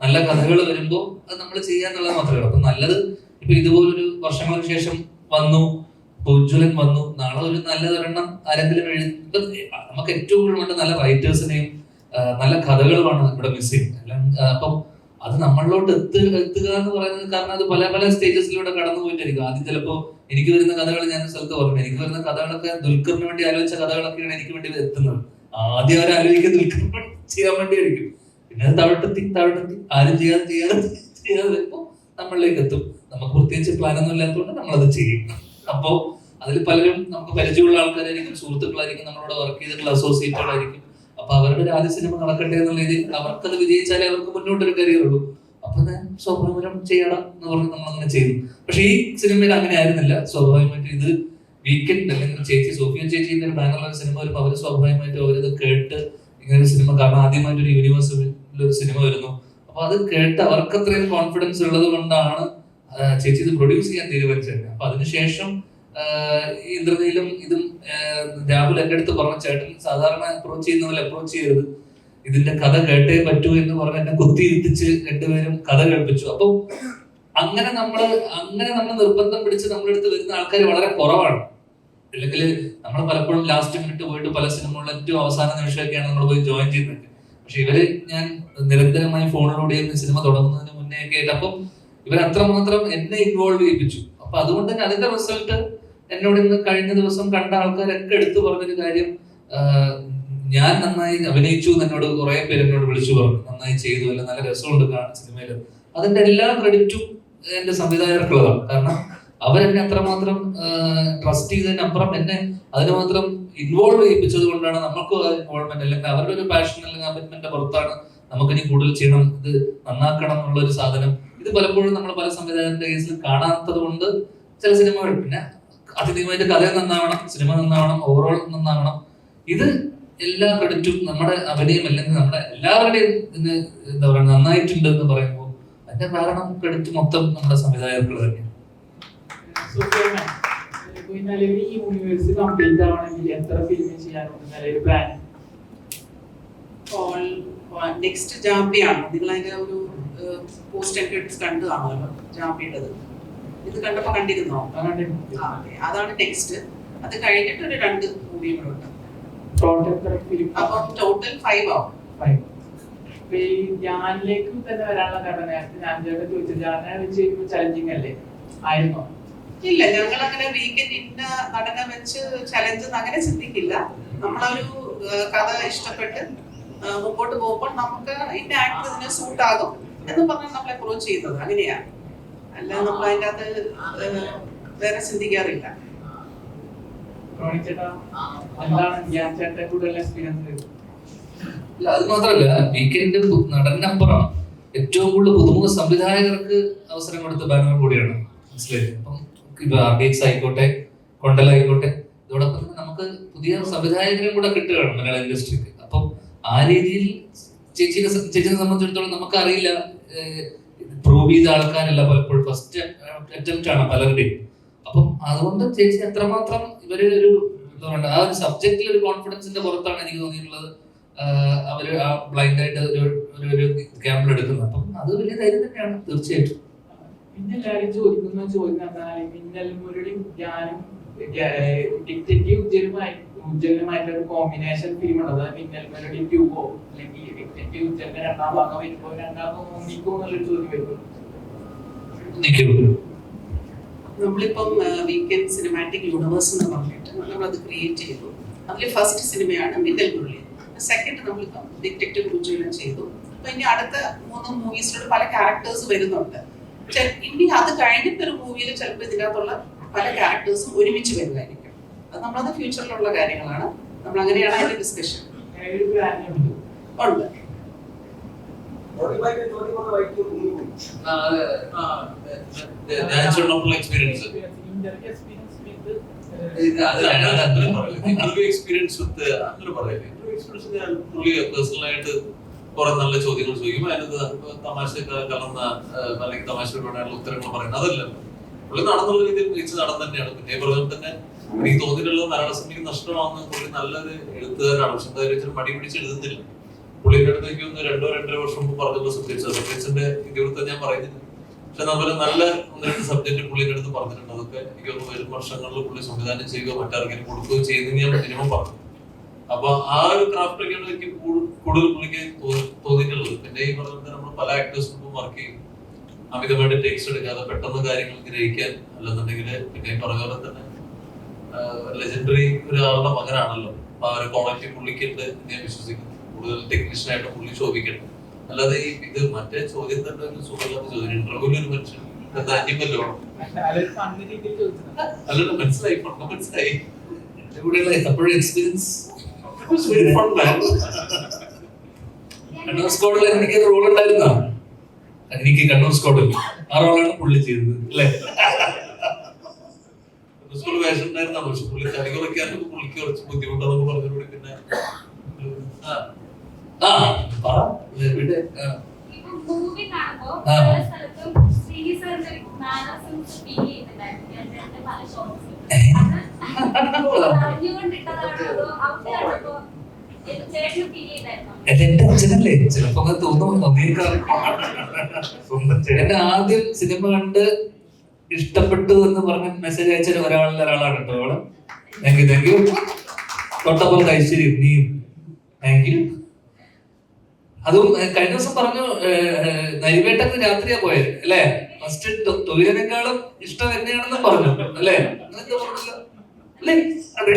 നല്ല കഥകൾ വരുമ്പോ അത് നമ്മൾ ചെയ്യാന്നുള്ളത് മാത്രമേ ഉള്ളൂ. അപ്പൊ നല്ലത് ഇപ്പൊ ഇതുപോലൊരു വർഷങ്ങൾക്ക് ശേഷം വന്നു ഉജ്ജ്വലൻ വന്നു നാളെ ഒരു നല്ലതൊരെണ്ണം ആരെങ്കിലും എഴുതി നമുക്ക് ഏറ്റവും കൂടുതൽ നല്ല റൈറ്റേഴ്സിനെയും നല്ല കഥകളുമാണ് ഇവിടെ മിസ് ചെയ്യുന്നത്. എല്ലാം ആ, അപ്പം അത് നമ്മളിലോട്ട് എത്തു എത്തുക എന്ന് പറയുന്നത് കാരണം അത് പല പല സ്റ്റേജസിലൂടെ കടന്നു പോയിട്ടായിരിക്കും ആദ്യം ചിലപ്പോ എനിക്ക് വരുന്ന കഥകൾ ഞാൻ സ്ഥലത്ത് പറഞ്ഞു. എനിക്ക് വരുന്ന കഥകളൊക്കെ ദുൽഖറിന് വേണ്ടി ആലോചിച്ച കഥകളൊക്കെയാണ് എനിക്ക് വേണ്ടി എത്തുന്നത്. ആദ്യം അവർ വേണ്ടി ചെയ്യാൻ വേണ്ടിയായിരിക്കും. പിന്നെ അത് തവിട്ടെത്തി തവിട്ടെത്തി. ആരും ചെയ്യാതെ ചെയ്യാതെ ചെയ്യാതെ നമ്മളിലേക്ക് എത്തും. നമുക്ക് പ്രത്യേകിച്ച് പ്ലാനൊന്നും ഇല്ലാത്തതുകൊണ്ട് നമ്മളത് ചെയ്യും. അപ്പോൾ അതിൽ പലരും നമുക്ക് പരിചയമുള്ള ആൾക്കാരായിരിക്കും സുഹൃത്തുക്കളായിരിക്കും നമ്മളോട് വർക്ക് ചെയ്തിട്ടുള്ള അസോസിയേറ്റുകളായിരിക്കും അപ്പൊ അവരുടെ ആദ്യ സിനിമ നടക്കട്ടെ എന്നുള്ള രീതിയിൽ അവർക്കത് വിജയിച്ചാലേ അവർക്ക് മുന്നോട്ടൊരു കരിയർ ഉള്ളൂ. അപ്പൊ ഞാൻ സ്വാഭാവികം ചെയ്യണം എന്ന് പറഞ്ഞ് നമ്മൾ അങ്ങനെ ചെയ്തു. പക്ഷെ ഈ സിനിമയിൽ അങ്ങനെ ആയിരുന്നില്ല. സ്വാഭാവികമായിട്ട് ഇത് വീക്കെൻഡ് അല്ലെങ്കിൽ ചേച്ചി സോഫിയ ചേച്ചിന്റെ ഒരു ബാനറിലുള്ള സിനിമ വരുമ്പോൾ അവർ സ്വാഭാവികമായിട്ടും അവരത് കേട്ട് ഇങ്ങനെ ഒരു സിനിമ കാരണം ആദ്യമായിട്ട് ഒരു യൂണിവേഴ്സിൽ ഒരു സിനിമ വരുന്നു. അപ്പൊ അത് കേട്ട് അവർക്ക് അത്രയും കോൺഫിഡൻസ് ഉള്ളത് കൊണ്ടാണ് ചേച്ചി ഇത് പ്രൊഡ്യൂസ് ചെയ്യാൻ തീരുമാനിച്ചത്. അപ്പൊ അതിനുശേഷം ഇന്ദ്രനീലും ഇതും രാഹുൽ എന്റെ അടുത്ത് പറഞ്ഞ ചേട്ടൻ സാധാരണ അപ്രോച്ച് ചെയ്യുന്ന പോലെ അപ്രോച്ച് ചെയ്യരുത്. ഇതിന്റെ കഥ കേട്ടേ പറ്റൂ എന്ന് പറഞ്ഞ് എന്നെ കുത്തിയിരുത്തിച്ച് രണ്ടുപേരും കഥ കേൾപ്പിച്ചു. അപ്പൊ അങ്ങനെ നമ്മൾ അങ്ങനെ നമ്മൾ നിർബന്ധം പിടിച്ച് നമ്മുടെ അടുത്ത് വരുന്ന ആൾക്കാർ വളരെ കുറവാണ്. അല്ലെങ്കിൽ നമ്മൾ പലപ്പോഴും ലാസ്റ്റ് മിനിറ്റ് പോയിട്ട് പല സിനിമകളിലും ഏറ്റവും അവസാന നിമിഷമൊക്കെയാണ് നമ്മൾ പോയി ജോയിൻ ചെയ്യുന്നത് പക്ഷെ ഇവർ ഞാൻ നിരന്തരമായി ഫോണിലൂടെ സിനിമ തുടങ്ങുന്നതിന് മുന്നേ ഒക്കെ ആയിട്ട് ഇവർ അത്രമാത്രം എന്നെ ഇൻവോൾവ് ചെയ്യിപ്പിച്ചു. അപ്പൊ അതുകൊണ്ട് തന്നെ അതിന്റെ റിസൾട്ട് എന്നോട് ഇന്ന് കഴിഞ്ഞ ദിവസം കണ്ട ആൾക്കാരൊക്കെ എടുത്തു പറഞ്ഞൊരു കാര്യം ഞാൻ നന്നായി അഭിനയിച്ചു എന്നോട് കുറെ പേര് എന്നോട് വിളിച്ചു പറഞ്ഞു. നന്നായി ചെയ്തു അല്ല നല്ല രസമുണ്ട് കാണാൻ സിനിമയിൽ. അതിന്റെ എല്ലാ ക്രെഡിറ്റും എന്റെ സംവിധായകർക്കുള്ളതാണ്. കാരണം അവരെന്നെ അത്രമാത്രം ട്രസ്റ്റ് ചെയ്തതിനപ്പുറം എന്നെ അതിന് മാത്രം ഇൻവോൾവ് ചെയ്യിപ്പിച്ചത് കൊണ്ടാണ് നമുക്കും ഇൻവോൾവ്മെന്റ് അല്ലെങ്കിൽ അവരുടെ ഒരു പാഷൻ അല്ലെങ്കിൽ കമ്മിറ്റ്മെന്റ് പുറത്താണ് നമുക്കിനി കൂടുതൽ ചെയ്യണം. ഇത് നന്നാക്കണം എന്നുള്ള ഒരു സാധനം. ഇത് പലപ്പോഴും നമ്മൾ പല സംവിധായകന്റെ കേസിൽ കാണാത്തത് കൊണ്ട് ചില സിനിമകൾ പിന്നെ അതിഥിയുമായിട്ട് കഥ നന്നാവണം സിനിമ നന്നാവണം ഓവറോൾ നന്നാവണം. ഇത് എല്ലാ ക്രെഡിറ്റും നമ്മുടെ അഭിനയം അല്ലെങ്കിൽ നമ്മുടെ എല്ലാവരുടെയും എന്താ പറയുക നന്നായിട്ടുണ്ട് എന്ന് പറയുമ്പോൾ അതിന്റെ കാരണം ക്രെഡിറ്റ് മൊത്തം നമ്മുടെ സംവിധായകർക്ക് തന്നെയാണ്. സുഖിയ അല്ലെങ്കിൽ ഈ യൂണിവേഴ്സ് കംപ്ലീറ്റ് ആവണമെങ്കിൽ എത്ര ഫിലിം ചെയ്യാനുണ്ട് നിലവിൽ പ്ലാൻ നെക്സ്റ്റ് ജാമ്പിയാണ് നിങ്ങൾ അതിന്റെ ഒരു പോസ്റ്റ് എൻട്രൻസ് കണ്ടു കാണുമല്ലോ ജാമ്പിയുടേത് ഇത് കണ്ടപ്പോ കണ്ടിരുന്നോ. അതാണ് നെക്സ്റ്റ് അത് കഴിഞ്ഞിട്ട് ഒരു രണ്ട് ഫിലിം അപ്പം ടോട്ടൽ ഫൈവ് ആവും. ഈ ധ്യാനിലേക്ക് തന്നെ വരാനുള്ള കാരണം നേരത്തെ ഞാൻ ചോദിച്ചത് വെച്ച് ചലഞ്ചിങ് അല്ലേ? ആയിരുന്നോ? ഇല്ല ഞങ്ങൾ അങ്ങനെ വീക്കെൻഡ് ഇന്ന നടനെ വെച്ച് ചലഞ്ച് അങ്ങനെ ചിന്തിക്കില്ല. നമ്മളൊരു കഥ ഇഷ്ടപ്പെട്ട് മുമ്പോട്ട് പോകുമ്പോൾ നമുക്ക് ഇന്ന ആക്ടർ ഇതിന് സൂട്ട് ആകും എന്ന് പറഞ്ഞ് നമ്മൾ അപ്രോച്ച് ചെയ്യുന്നത്. അങ്ങനെയാ അല്ല നമ്മൾ അതിന്റെ അകത്ത് വേറെ ചിന്തിക്കാറില്ല. അത് മാത്രല്ല വീക്കെൻഡ് നടനപ്പുറം ഏറ്റവും കൂടുതൽ പുതുമുഖ സംവിധായകർക്ക് അവസരം കൊടുത്ത ബാനർ കൂടിയാണ്. മനസ്സിലായി അപ്പം ഇപ്പൊ ആർ ഡി എക്സ് ആയിക്കോട്ടെ കൊണ്ടലായിക്കോട്ടെ ഇതോടൊപ്പം തന്നെ നമുക്ക് പുതിയ സംവിധായകരും കൂടെ കിട്ടുകയാണ് മലയാള ഇൻഡസ്ട്രിക്ക്. അപ്പം ആ രീതിയിൽ ചേച്ചിയെ ചേച്ചിനെ സംബന്ധിച്ചിടത്തോളം നമുക്കറിയില്ല പ്രൂവ് ചെയ്ത ആൾക്കാരല്ല പലപ്പോഴും. ഫസ്റ്റ് അറ്റംപ്റ്റ് ആണ് പലരുടെയും. അപ്പം അതുകൊണ്ട് ചേച്ചി എത്രമാത്രം ഇവർ ഒരു എന്താ പറയുക ആ ഒരു സബ്ജക്റ്റിൽ ഒരു കോൺഫിഡൻസിന്റെ പുറത്താണ് എനിക്ക് തോന്നിയിട്ടുള്ളത്. അവർ ആ ബ്ലൈൻഡ് ആയിട്ട് ഒരു ഒരു- ക്യാമ്പിൽ എടുക്കുന്നത്. അപ്പം അത് വലിയ ധൈര്യം തന്നെയാണ് തീർച്ചയായിട്ടും. പിന്നെ എല്ലാവരും ചോദിക്കുന്ന ചോദ്യം എന്താ മിന്നൽ മുരളി ധ്യാനും ടിക്ടിക്ക് ഉജ്ജലുമായി ഉജ്ജലുമായിട്ടുള്ള ഒരു കോമ്പിനേഷൻ ഫിലിം അതായത് മിന്നൽ മുരളി ട്യൂബോ അല്ലെങ്കിൽ ടിക്ടിക്ക് ഉജ്ജലിന്റെ രണ്ടാം ഭാഗം വരുമ്പോ രണ്ടാമത് ഒന്നിക്കോ എന്നുള്ളൊരു ചോദ്യം വരുന്നു നമ്മളിപ്പം വീക്കെൻഡ് സിനിമാറ്റിക് യൂണിവേഴ്സ് എന്ന് പറഞ്ഞിട്ട് നമ്മളത് ക്രിയേറ്റ് ചെയ്തു. അതിൽ ഫസ്റ്റ് സിനിമയാണ് മിന്നൽ മുരളി. സെക്കൻഡ് നമ്മളിപ്പം ഡിറ്റക്റ്റീവ് ഉജ്ജ്വലം ചെയ്തു. അപ്പൊ ഇനി അടുത്ത മൂന്ന് മൂവീസിലൂടെ പല ക്യാരക്ടേഴ്സ് വരുന്നുണ്ട്. ഇനി അത് കഴിഞ്ഞിട്ട് ഒരു മൂവിയിൽ ചിലപ്പോൾ ഇതിനകത്തുള്ള പല ക്യാരക്ടേഴ്സും ഒരുമിച്ച് വരുമായിരിക്കും അത് നമ്മളത് ഫ്യൂച്ചറിലുള്ള കാര്യങ്ങളാണ്. നമ്മൾ അങ്ങനെയാണ് അതിന്റെ ഡിസ്കഷൻ ഉണ്ട്. എക്സ്പീരിയൻസ് എക്സ്പീരിയൻസ് വിത്ത് അങ്ങനെ പറയില്ല എക്സ്പീരിയൻസ് ഞാൻ പുള്ളി പേഴ്സണലായിട്ട് കുറെ നല്ല ചോദ്യങ്ങൾ ചോദിക്കും. അതിനകത്ത് തമാശ കലർന്ന അല്ലെങ്കിൽ തമാശയോടായുള്ള ഉത്തരങ്ങൾ പറയുന്നത് അതല്ലല്ലോ. പുള്ളി നടന്നുള്ള രീതിയിൽ മികച്ച നടൻ തന്നെയാണ്. പിന്നെ പ്രകൃതം തന്നെ എനിക്ക് തോന്നിയിട്ടുള്ളത് മലയാള സിനിമയ്ക്ക് നഷ്ടമാണെന്ന് പുള്ളി നല്ലൊരു എഴുത്തുകാരാണ്. പക്ഷെ എന്താ വെച്ചാൽ മടി പിടിച്ച് എഴുതുന്നില്ല. പുള്ളിയുടെ അടുത്തേക്ക് ഒന്ന് രണ്ടോ രണ്ടര വർഷം മുമ്പ് പറഞ്ഞിട്ടുള്ള സബ്ജക്ട് സബ്ജക്ട്സിന്റെ ഇതിവൃത്തം ഞാൻ പറയുന്നില്ല. പക്ഷെ നമ്മൾ നല്ല ഒന്ന് രണ്ട് സബ്ജക്ട് പുള്ളിയുടെ അടുത്ത് പറഞ്ഞിട്ടുണ്ട്. അതൊക്കെ എനിക്ക് തോന്നുന്നു വരും വർഷങ്ങളിൽ പുള്ളി സംവിധാനം ചെയ്യുകയോ മറ്റാർക്കെങ്കിലും കൊടുക്കുകയോ ചെയ്യുന്നതിന് ഞാൻ മിനിമം പറഞ്ഞു. അപ്പൊ ആ ഒരു ക്രാഫ്റ്റൊക്കെയാണ് എനിക്ക് കൂടുതൽ പുള്ളിക്ക് തോന്നിയിട്ടുള്ളത്. പിന്നെ ഈ പറഞ്ഞ നമ്മൾ പല ആക്ടേഴ്സിനും വർക്ക് ചെയ്യും. അമിതമായിട്ട് ടേക്സ് എടുക്കാതെ പെട്ടെന്ന് കാര്യങ്ങൾ ഗ്രഹിക്കാൻ അല്ലെന്നുണ്ടെങ്കിൽ പിന്നെ ഈ പറഞ്ഞ പോലെ തന്നെ ലെജൻഡറി ഒരാളുടെ മകനാണല്ലോ. അപ്പൊ ആ ഒരു ക്വാളിറ്റി പുള്ളിക്കുണ്ട് ഞാൻ വിശ്വസിക്കുന്നു. കൂടുതൽ ടെക്നീഷ്യനായിട്ട് പുള്ളി ശോഭിക്കണം അല്ലാതെ ഈ ഇത് മറ്റേ ചോദ്യം തന്നെ ഒരു സുഖമില്ലാത്ത ചോദ്യം. ഇന്റർവ്യൂവിൽ ഒരു മനുഷ്യൻ. അല്ലല്ലോ മനസ്സിലായി. പണ്ട് മനസ്സിലായി. ഇവിടെയുള്ള എക്സ്പീരിയൻസ് കണ്ണൂർ സ്കോഡിൽ എനിക്ക് റോൾ ഉണ്ടായിരുന്ന? എനിക്ക് കണ്ണൂർ സ്കോഡിൽ ആ റോളാണ് പുള്ളി ചെയ്തത് അല്ലേ? സ്കൂൾ വേഷം ഉണ്ടായിരുന്ന? പക്ഷെ പുള്ളി തടി കുറയ്ക്കാനൊക്കെ പുള്ളിക്ക് കുറച്ച് ബുദ്ധിമുട്ടാണെന്ന് പറഞ്ഞുകൂടി പിന്നെ ആ. ആ പറ. ഇവിടെ ആ. എന്റെ അച്ഛനല്ലേ? ചിലപ്പോ ചേട്ടൻ. എന്നെ ആദ്യം സിനിമ കണ്ട് ഇഷ്ടപ്പെട്ടു എന്ന് പറഞ്ഞ മെസ്സേജ് അയച്ച ഒരാളിൽ ഒരാളാണ് കേട്ടോ അവൾ താങ്ക് യു താങ്ക് യു തൊട്ടപ്പോൾ ഐശ്വര്യം നീയും. താങ്ക് യു അതും കഴിഞ്ഞ ദിവസം പറഞ്ഞു ഏഹ്, നരിവേട്ടക്ക് രാത്രിയാ പോയത് അല്ലേ? ഫസ്റ്റ് തൊഴിലിനേക്കാളും ഇഷ്ടം എന്നെയാണെന്ന് പറഞ്ഞു അല്ലേ? അങ്ങനെയൊക്കെ പറഞ്ഞല്ലോ. അല്ലേ? അതെ.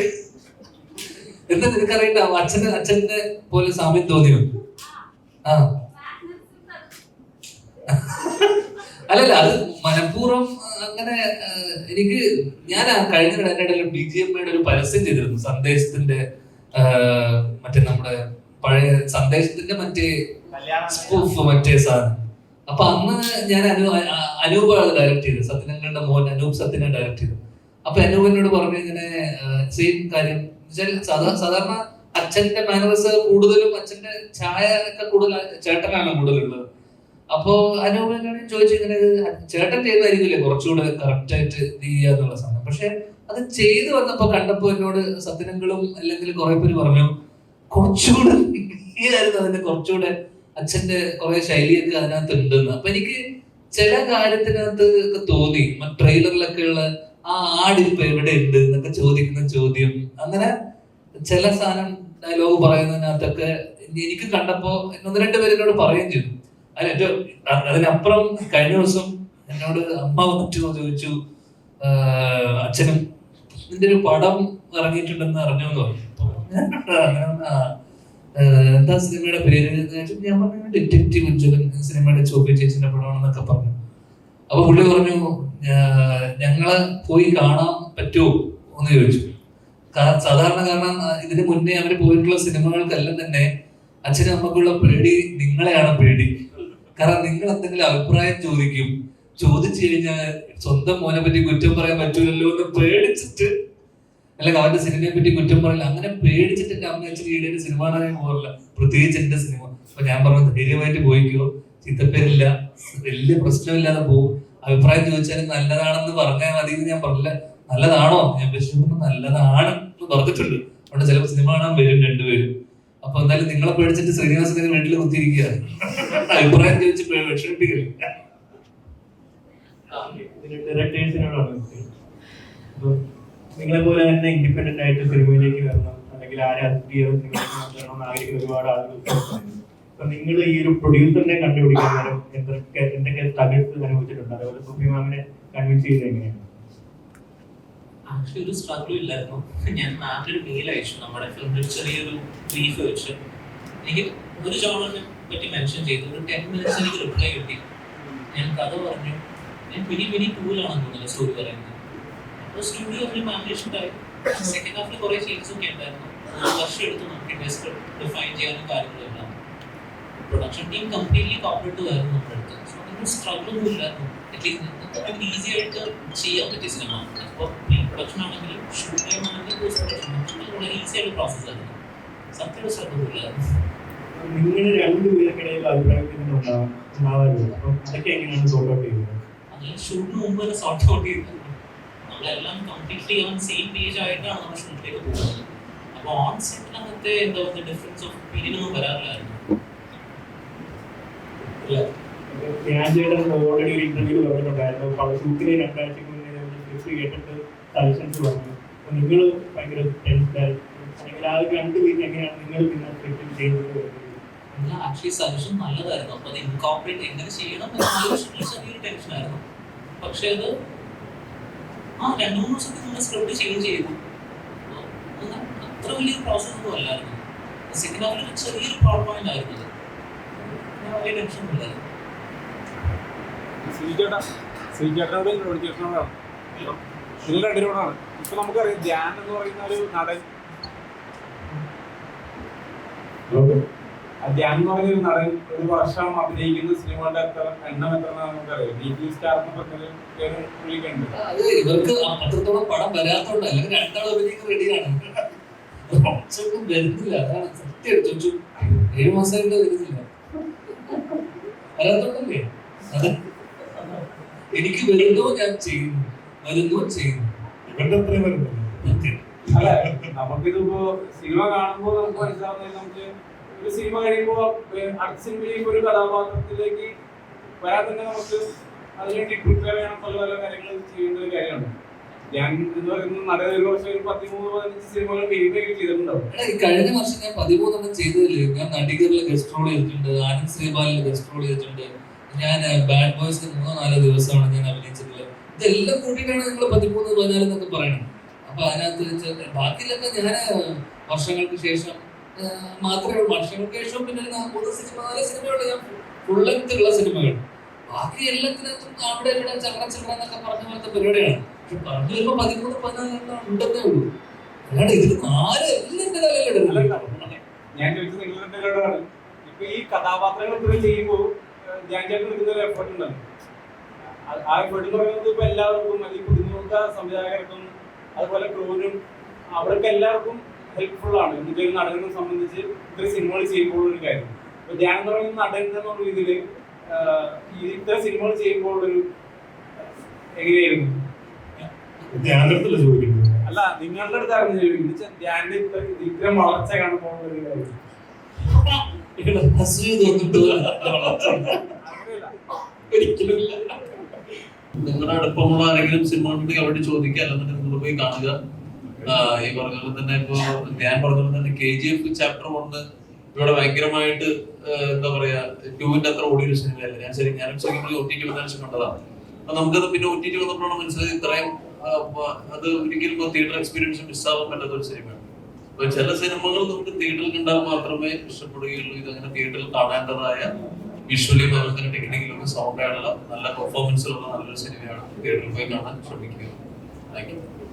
എന്താ നിനക്കറിയണ്ട അച്ഛന് അച്ഛന്റെ പോലെ സാമ്യം തോന്നിയോ? ആ. അല്ലല്ല അത് മനഃപൂർവം അങ്ങനെ എനിക്ക് ഞാൻ കഴിഞ്ഞ ഇടയിൽ ബി ജി എം ഒരു പരസ്യം ചെയ്തിരുന്നു. സന്ദേശത്തിന്റെ മറ്റേ നമ്മുടെ പഴയ സന്ദേശത്തിന്റെ മറ്റേ സ്പൂഫ് മറ്റേ സാധനം. അപ്പൊ അന്ന് ഞാൻ അനു അനൂപാണ് ഡയറക്ട് ചെയ്തത് സത്യനങ്ങളുടെ മോൻ അനൂപ് സത്യനെ ഡയറക്ട് ചെയ്തു. അപ്പൊ അനൂപ് എന്നോട് പറഞ്ഞു ഇങ്ങനെ സെയിം കാര്യം സാധാരണ അച്ഛന്റെ മാനറസ് കൂടുതലും അച്ഛന്റെ ചായ ഒക്കെ കൂടുതൽ ചേട്ടനാണ് കൂടുതലുള്ളത്. അപ്പോ അനൂപ് എന്നോട് ചോദിച്ചു ഇങ്ങനെ ചേട്ടൻ ചെയ്തായിരിക്കില്ലേ കുറച്ചുകൂടെ കറക്റ്റ് ആയിട്ട് ചെയ്യുക എന്നുള്ള സാധനം? പക്ഷെ അത് ചെയ്തു വന്നപ്പോ കണ്ടപ്പോ എന്നോട് സത്യനങ്ങളും അല്ലെങ്കിൽ കുറെ പേര് പറഞ്ഞു കുറച്ചുകൂടെ ഇങ്ങനെയായിരുന്നു അതിന്റെ കുറച്ചുകൂടെ അച്ഛന്റെ കുറെ ശൈലിയൊക്കെ അതിനകത്ത് ഉണ്ടെന്ന് അപ്പൊ എനിക്ക് ചില കാര്യത്തിനകത്ത് തോന്നി. ട്രെയിലറിലൊക്കെ ഉള്ള ആ ആട് ഇപ്പൊ എവിടെ ഉണ്ട് എന്നൊക്കെ ചോദിക്കുന്ന ചോദ്യം. അങ്ങനെ ചില സാധനം ഡയലോഗ് പറയുന്നതിനകത്തൊക്കെ എനിക്ക് കണ്ടപ്പോ ഒന്ന് രണ്ട് പേര് എന്നോട് പറയുകയും ചെയ്തു. അതിന് ഏറ്റവും അതിനപ്പുറം കഴിഞ്ഞ ദിവസം എന്നോട് അമ്മ വന്നിട്ട് ചോദിച്ചു. "ആഹ് അച്ഛനും നിന്റെ ഒരു പടം ഇറങ്ങിയിട്ടുണ്ടെന്ന് അറിഞ്ഞു എന്ന് പറഞ്ഞു ഞാൻ, "ആ, അങ്ങനെ, എന്താ സിനിമയുടെ പേര് ഞാൻ പറഞ്ഞു ഡിറ്റക്റ്റീവ് ഉജ്ജ്വലൻ സിനിമയുടെ ചോപ്പി ചേച്ചിന്റെ പടമാണെന്നൊക്കെ പറഞ്ഞു. അപ്പൊ പുള്ളി പറഞ്ഞു "ഞാ- ഞങ്ങളെ പോയി കാണാൻ പറ്റുമോ എന്ന് ചോദിച്ചു. കാരണം സാധാരണ കാരണം ഇതിനു മുന്നേ അവർ പോയിട്ടുള്ള സിനിമകൾക്കെല്ലാം തന്നെ അച്ഛനും അമ്മക്കുള്ള പേടി നിങ്ങളെയാണ് പേടി. കാരണം നിങ്ങൾ എന്തെങ്കിലും അഭിപ്രായം ചോദിക്കും. ചോദിച്ചു കഴിഞ്ഞാൽ സ്വന്തം മോനെ പറ്റി കുറ്റം പറയാൻ പറ്റൂലല്ലോ എന്ന് പേടിച്ചിട്ട് അല്ലെങ്കിൽ അവന്റെ സിനിമയെ പറ്റി കുറ്റം പറയില്ല. അങ്ങനെ പേടിച്ചിട്ട് എന്റെ അമ്മ അച്ഛൻ സിനിമ കാണാൻ പോകില്ല പ്രത്യേകിച്ച് എന്റെ സിനിമ. അപ്പൊ ഞാൻ പറഞ്ഞു ധൈര്യമായിട്ട് പോയിക്കോ. ചിത്തപ്പേരില്ല. വലിയ പ്രശ്നമില്ലാതെ പോകും. അഭിപ്രായം ചോദിച്ചാൽ നല്ലതാണെന്ന് പറഞ്ഞാൽ മതി എന്ന് ഞാൻ പറഞ്ഞില്ല. നല്ലതാണോ? ഞാൻ വിഷമിക്കുന്നു നല്ലതാണ് എന്ന് പറഞ്ഞിട്ടുണ്ട്. അതുകൊണ്ട് ചിലപ്പോൾ സിനിമ കാണാൻ വരും രണ്ടുപേരും. അപ്പൊ എന്തായാലും നിങ്ങളെ പേടിച്ചിട്ട് ശ്രീനിവാസന്റെ വീട്ടിൽ കുത്തിയിരിക്കുക. അഭിപ്രായം ചോദിച്ച് വിഷമിപ്പിക്കില്ല? നിങ്ങളെ പോലെ തന്നെ ഇൻഡിപെൻഡന്റ് ആയിട്ട് സിനിമയിലേക്ക് വരണം. അല്ലെങ്കിൽ എന്ന് ആഗ്രഹിക്കുന്ന ഒരുപാട് ആളുകൾ നിങ്ങൾ ഈ ഒരു പ്രൊഡ്യൂസറിനെ കണ്ടുപിടിക്കാൻ എന്തൊക്കെ കൺവിൻസ് ആക്ച്വലി ഒരു സ്ട്രഗിളും ഇല്ലായിരുന്നു. ഞാൻ ഒരു മെയിൽ അയച്ചു നമ്മുടെ ഫിലിമിൽ ചെറിയൊരു ബ്രീഫ് വെച്ച്. എനിക്ക് ഒരു ജോണിനെ പറ്റി മെൻഷൻ ചെയ്തു. ഒരു ടെൻ മിനിറ്റ്സ് എനിക്ക് റിപ്ലൈ കിട്ടി. ഞാൻ കഥ പറഞ്ഞു. ഞാൻ മിനി മിനി ടൂലാണ് തോന്നുന്നു സ്റ്റോറി പറയുന്നത്. അപ്പോൾ സ്റ്റുഡിയോ ഒരു മാമിന് ഇഷ്ടമായി. സെക്കൻഡ് ഹാഫിൽ കുറേ ഒക്കെ ഉണ്ടായിരുന്നു. വർഷം എടുത്ത് നമുക്ക് സ്ക്രിപ്റ്റ് ഡിഫൈൻ ചെയ്യാനും കാര്യങ്ങളും പ്രൊഡക്ഷൻ ടീം കംപ്ലീറ്റ്ലി കോപ്പറേറ്റ് ആയിരുന്നു നമ്മുടെ അടുത്ത് സോ അതിന് സ്ട്രഗിൾ ഒന്നും ഇല്ലായിരുന്നു അറ്റ്ലീസ്റ്റ് ഈസി ആയിട്ട് ചെയ്യാൻ പറ്റിയ സിനിമ അപ്പോൾ പ്രീ പ്രൊഡക്ഷൻ ആണെങ്കിലും ഷൂട്ട് ടൈം ആണെങ്കിലും പോസ്റ്റ് പ്രൊഡക്ഷൻ വളരെ ഈസി ആയിട്ട് പ്രോസസ് ആയിരുന്നു സത്യം സ്ട്രഗിൾ ഇല്ലായിരുന്നു നിങ്ങൾ രണ്ടുപേർക്കിടയിൽ അഭിപ്രായ ഉണ്ടാവാറുണ്ട് അപ്പം അതൊക്കെ എങ്ങനെയാണ് സോർട്ട് ഔട്ട് ചെയ്യുന്നത്? അതിൽ ഷൂട്ടിന് മുമ്പ് തന്നെ സോർട്ട് ഔട്ട് ചെയ്തു. നമ്മളെല്ലാം കംപ്ലീറ്റ്ലി ഓൺ സെയിം പേജ് ആയിട്ടാണ് നമ്മൾ ഷൂട്ടിലേക്ക് പോകുന്നത്. അപ്പോൾ ഓൺ സെറ്റിൽ അങ്ങനത്തെ എന്താ പറയുക ഡിഫറൻസ് ഓഫ് ഒപ്പീനിയൻ ഒന്നും വരാറില്ലായിരുന്നു. ഞാൻ ചേട്ടൻ ഓൾറെഡി ഒരു ഇന്റർവ്യൂ പറഞ്ഞിട്ടുണ്ടായിരുന്നു. പല ഷൂട്ടിന് രണ്ടാഴ്ചക്ക് മുന്നേ സ്ക്രിപ്റ്റ് കേട്ടിട്ട് സജഷൻസ് പറഞ്ഞു അപ്പൊ നിങ്ങൾ ഭയങ്കര ടെൻസ്ഡ് അല്ലെങ്കിൽ ആ ഒരു രണ്ട് എങ്ങനെയാണ് നിങ്ങൾ പിന്നെ സ്ക്രിപ്റ്റ് ചെയ്യുന്നത് അല്ല ആക്ച്വലി സജഷൻ നല്ലതായിരുന്നു. അപ്പൊ അത് ഇൻകോപ്പറേറ്റ് എങ്ങനെ ചെയ്യണം എന്ന ആലോചിച്ചിട്ടുള്ള ചെറിയൊരു ടെൻഷനായിരുന്നു പക്ഷെ അത് ആ രണ്ടു മൂന്ന് ദിവസത്തിൽ നമ്മൾ സ്ക്രിപ്റ്റ് ചേഞ്ച് ചെയ്തു. അത്ര വലിയൊരു അല്ലായിരുന്നു. സെക്കൻഡ് ഹാഫിൽ ചെറിയൊരു പ്രോബ്ലം പോയിന്റ് ആയിരുന്നു അങ്ങനെ വലിയ ടെൻഷൻ ഇല്ലായിരുന്നു ശ്രീചേട്ടാ ശ്രീചേട്ടനോട് ചേട്ടനോടാണ് നിങ്ങൾ രണ്ടിനോടാണ് ഇപ്പൊ നമുക്കറിയാം ധ്യാൻ എന്ന് പറയുന്ന ഒരു നടൻ. ധ്യാൻ എന്ന് പറയുന്ന ഒരു നടൻ ഒരു വർഷം അഭിനയിക്കുന്ന സിനിമകളുടെ എത്ര എണ്ണം എത്ര നമുക്കറിയാം. പി സ്റ്റാർ എന്ന് പറഞ്ഞൊരു പേര് പുള്ളിക്കുണ്ട്. അത് ഇവർക്ക് അത്രത്തോളം പടം വരാത്തോണ്ട് അല്ലെങ്കിൽ രണ്ടാൾ അഭിനയിക്കാൻ റെഡിയാണ്. കുറച്ചൊന്നും വരുന്നില്ല. അതാണ് സത്യം. ചോദിച്ചു ഏഴ് മാസമായിട്ട് വരുന്നില്ല. വരാത്തോണ്ടല്ലേ അത് എനിക്ക് വരുന്നോ ഞാൻ ചെയ്യുന്നു. വരുന്നോ ചെയ്യുന്നു. ഇവന്റെ അത്രയും വരുന്നില്ല. സത്യം. അല്ല നമുക്കിതിപ്പോ സിനിമ കാണുമ്പോൾ നമുക്ക് മനസ്സിലാവുന്നത് നമുക്ക് ഒരു സിനിമ കഴിയുമ്പോ ഏഹ് അടുത്ത സിനിമയിലേക്ക് ചെയ്യുമ്പോൾ ഒരു കഥാപാത്രത്തിലേക്ക് വരാൻ തന്നെ നമുക്ക് അതിനുവേണ്ടി പ്രിപ്പയർ ചെയ്യണം പല പല കാര്യങ്ങൾ ചെയ്യേണ്ട ഒരു കാര്യമാണ് കഴിഞ്ഞ വർഷം ഞാൻ പതിമൂന്നെണ്ണം ചെയ്തതിൽ ഞാൻ നടികരിൽ ഗസ്റ്റ് റോൾ ചെയ്തിട്ടുണ്ട് ആനന്ദ് ശ്രീപാലിൽ ഗസ്റ്റ് റോൾ ചെയ്തിട്ടുണ്ട്. ഞാൻ ബാഡ് ബോയ്സ് മൂന്നോ നാലോ ദിവസമാണ് ഞാൻ അഭിനയിച്ചിട്ടുള്ളത്. ഇതെല്ലാം കൂട്ടിയിട്ടാണ് നിങ്ങൾ പതിമൂന്ന് പതിനാല് എന്നൊക്കെ പറയണം അപ്പൊ അതിനകത്ത് ബാക്കിയിലൊക്കെ ഞാൻ വർഷങ്ങൾക്ക് ശേഷം മാത്രമേ വർഷങ്ങൾക്ക് ശേഷം പിന്നെ മൂന്ന് സിനിമ നാല് സിനിമയുള്ള ഞാൻ ഉള്ള സിനിമകൾ. ബാക്കി എല്ലാത്തിനകത്തും അവിടെ ഇവിടെ ചക്ര ചക്ര എന്നൊക്കെ പറഞ്ഞ പോലത്തെ പരിപാടിയാണ് പറഞ്ഞു വരുമ്പോ പതിമൂന്ന് പതിനാലെണ്ണം ഉണ്ടെന്നേ ഉള്ളൂ. അല്ലാണ്ട് ഇതിൽ നാല് എല്ലാം എന്റെ ഞാൻ ചെയ്യുമ്പോൾ ഞാൻ ആ- എല്ലാവർക്കും സംവിധായകർക്കും അതുപോലെ ക്രൂവിനും അവർക്ക് എല്ലാവർക്കും ഹെൽപ്ഫുൾ ആണ്. എന്നിട്ട് നടനെ സംബന്ധിച്ച് ഇത്ര സിനിമകൾ ചെയ്യുമ്പോൾ ഒരു കാര്യം. ഇപ്പൊ ഞാൻ നടൻ എന്നുള്ള രീതിയിൽ ഇത്ര സിനിമകൾ ചെയ്യുമ്പോൾ ഒരു എങ്ങനെയായിരുന്നു? ധ്യാനത്തില്ല ചോദിക്കുന്നത് അല്ല നിങ്ങളുടെ അടുത്തായിരുന്നു ചോദിക്കുന്നത് ധ്യാനിന്റെ ഇത്ര വളർച്ച കാണുമ്പോൾ അസൂയ ഒരിക്കലുമില്ല നിങ്ങളുടെ അടുപ്പമുള്ള ആരെങ്കിലും സിനിമ ഉണ്ടെങ്കിൽ അവരോട് ചോദിക്കുക അല്ലെന്നുണ്ടെങ്കിൽ നിങ്ങൾ പോയി കാണുക. ഈ പറഞ്ഞ പോലെ തന്നെ ഇപ്പൊ ഞാൻ പറഞ്ഞ പോലെ തന്നെ K G F chapter one ഇവിടെ ഭയങ്കരമായിട്ട് എന്താ പറയാ ടൂവിന്റെ അത്ര ഓടിയൊരു സിനിമയല്ല? ഞാൻ ശരി ഞാനും ശരിക്കും ഒ ടി ടി വന്ന ശേഷം കണ്ടതാണ്. അപ്പൊ നമുക്കത് പിന്നെ ഒ ടി ടി വന്നപ്പോഴാണ് മനസ്സിലായത് ഇത്രയും അത് ഒരിക്കലും തിയേറ്റർ എക്സ്പീരിയൻസ് മിസ്സാവാൻ പറ്റാത്ത ഒരു സിനിമയാണ് അപ്പൊ ചില സിനിമകൾ നമുക്ക് തിയേറ്ററിൽ കണ്ടാൽ മാത്രമേ ഇഷ്ടപ്പെടുകയുള്ളൂ. ഇത് അങ്ങനെ തിയേറ്ററിൽ കാണേണ്ടതായ വിഷ്വലിയും അതുപോലെ തന്നെ ടെക്നിക്കലും ഒക്കെ സൗണ്ട് ആയിട്ടുള്ള നല്ല പെർഫോമൻസിലുള്ള നല്ലൊരു സിനിമയാണ് തിയേറ്ററിൽ പോയി കാണാൻ ശ്രമിക്കുക. Thank you